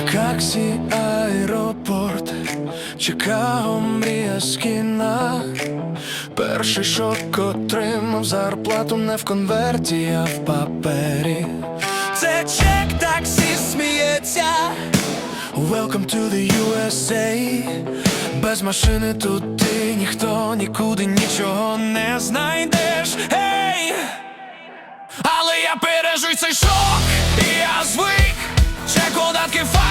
таксі, аеропорт, Чикаго, мрія з кіна Перший шок отримав зарплату не в конверті, а в папері. Це чек таксі сміється. Welcome to the USA Без машини тут ти ніхто нікуди нічого не знайдеш. Гей! Але я пережив цей шок, і я звик Чек податки фальшивий,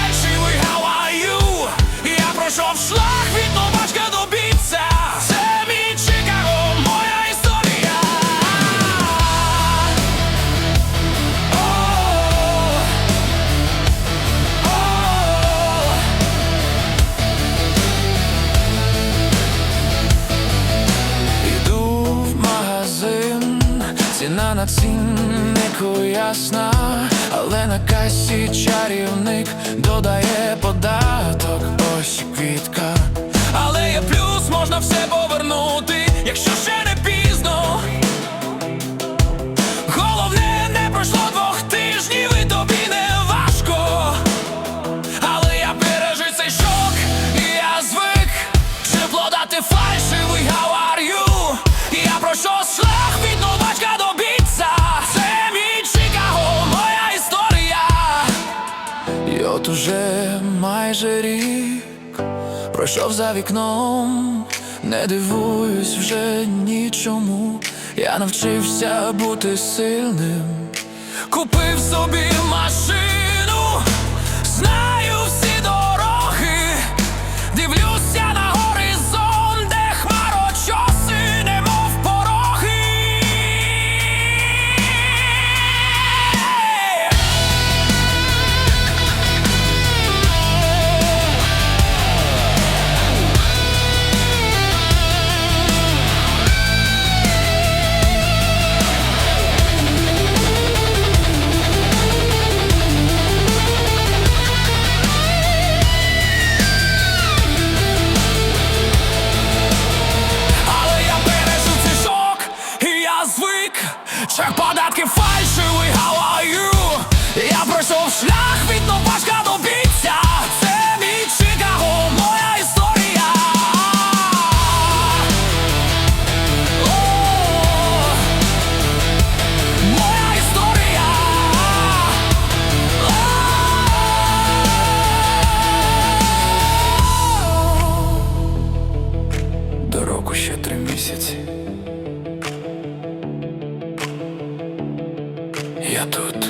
на ціннику ясна, але на касі чарівник додає майже рік Пройшов за вікном, не дивуюсь вже нічому. Я навчився бути сильним, купив собі машину, три місяці. Я тут.